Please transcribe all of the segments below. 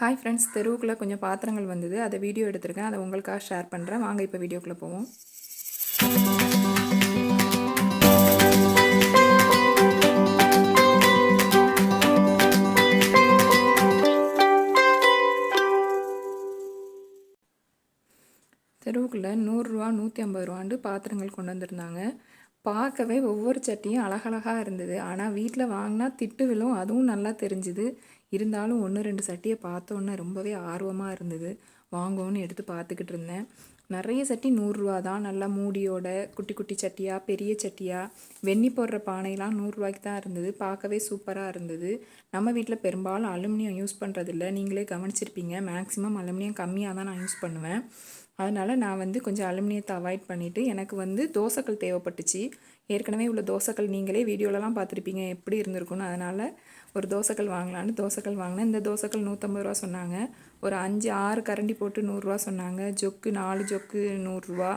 Hi friends தெருவுக்குள்ளே கொஞ்சம் பாத்திரங்கள் வந்தது. அதை வீடியோ எடுத்திருக்கேன். அதை உங்களுக்காக ஷேர் பண்ணுறேன் வாங்க இப்போ வீடியோக்குள்ளே போவோம். தெருவுக்குள்ளே நூறுரூவா நூற்றி ஐம்பது ரூபாண்டு பாத்திரங்கள் கொண்டு வந்திருந்தாங்க. பார்க்கவே ஒவ்வொரு சட்டியும் அழகழகாக இருந்தது. ஆனால் வீட்டில் வாங்கினா திட்டு விழும். அதுவும் நல்லா தெரிஞ்சுது. இருந்தாலும் ஒன்று ரெண்டு சட்டியை பார்த்தோன்னே ரொம்பவே ஆர்வமாக இருந்தது. வாங்குவோன்னு எடுத்து பார்த்துக்கிட்டு இருந்தேன். நிறைய சட்டி நூறுரூவா தான் நல்லா மூடியோட குட்டி குட்டி சட்டியாக பெரிய சட்டியாக வெந்நி போடுற பானைலாம் நூறுரூவாய்க்கு தான் இருந்தது. பார்க்கவே சூப்பராக இருந்தது. நம்ம வீட்டில் பெரும்பாலும் அலுமினியம் யூஸ் பண்ணுறதில்ல நீங்களே கவனிச்சிருப்பீங்க. மேக்ஸிமம் அலுமினியம் கம்மியாக தான் நான் யூஸ் பண்ணுவேன். அதனால் நான் வந்து கொஞ்சம் அலுமினியத்தை அவாய்ட் பண்ணிவிட்டு எனக்கு வந்து தோசைக்கல் தேவைப்பட்டுச்சு. ஏற்கனவே உள்ள தோசைக்கல் நீங்களே வீடியோலலாம் பார்த்துருப்பீங்க எப்படி இருந்திருக்குன்னு அதனால் ஒரு தோசைக்கல் வாங்கலான்னு தோசைக்கல் வாங்கினேன். இந்த தோசைக்கல் நூற்றம்பது ரூபா சொன்னாங்க. ஒரு அஞ்சு ஆறு கரண்டி போட்டு நூறுரூவா சொன்னாங்க. ஜொக்கு நாலு ஜொக்கு நூறுரூவா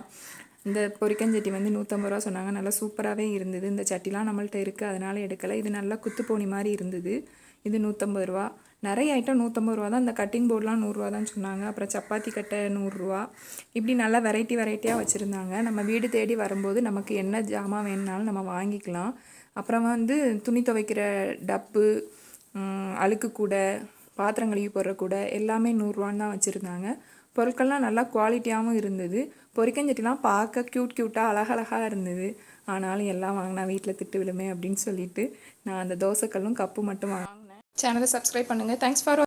இந்த பொரிக்கஞ்சட்டி வந்து நூற்றம்பது ரூபா சொன்னாங்க. நல்லா சூப்பராகவே இருந்தது. இந்த சட்டிலாம் நம்மள்ட்ட இருக்குது அதனால் எடுக்கலை. இது நல்லா குத்துப்போனி மாதிரி இருந்தது. இது நூற்றம்பது ரூபா. நிறைய ஐட்டம் நூற்றம்பது ரூபா தான். இந்த கட்டிங் போர்டெலாம் நூறுரூவா தான் சொன்னாங்க. அப்புறம் சப்பாத்தி கட்டை நூறுரூவா இப்படி நல்லா வெரைட்டி வெரைட்டியாக வச்சுருந்தாங்க. நம்ம வீடு தேடி வரும்போது நமக்கு என்ன ஜாமான் வேணுனாலும் நம்ம வாங்கிக்கலாம். அப்புறம் வந்து துணி துவைக்கிற டப்பு அழுக்கு கூடை பாத்திரம் கழுவி போடுற கூடை எல்லாமே நூறுரூவான்னு தான் வச்சுருந்தாங்க. பொருட்கள்லாம் நல்லா குவாலிட்டியாகவும் இருந்தது. பொறிக்கஞ்சட்டிலாம் பார்க்க க்யூட் க்யூட்டாக அழகழகாக இருந்தது. ஆனாலும் எல்லாம் வாங்கினா வீட்டில் திட்டு விழுமே அப்படின்னு சொல்லிட்டு நான் அந்த தோசைக்கல்லும் கப்பு மட்டும் வாங்கினேன். சேனலை சப்ஸ்கிரைப் பண்ணுங்கள் தேங்க்ஸ் ஃபார்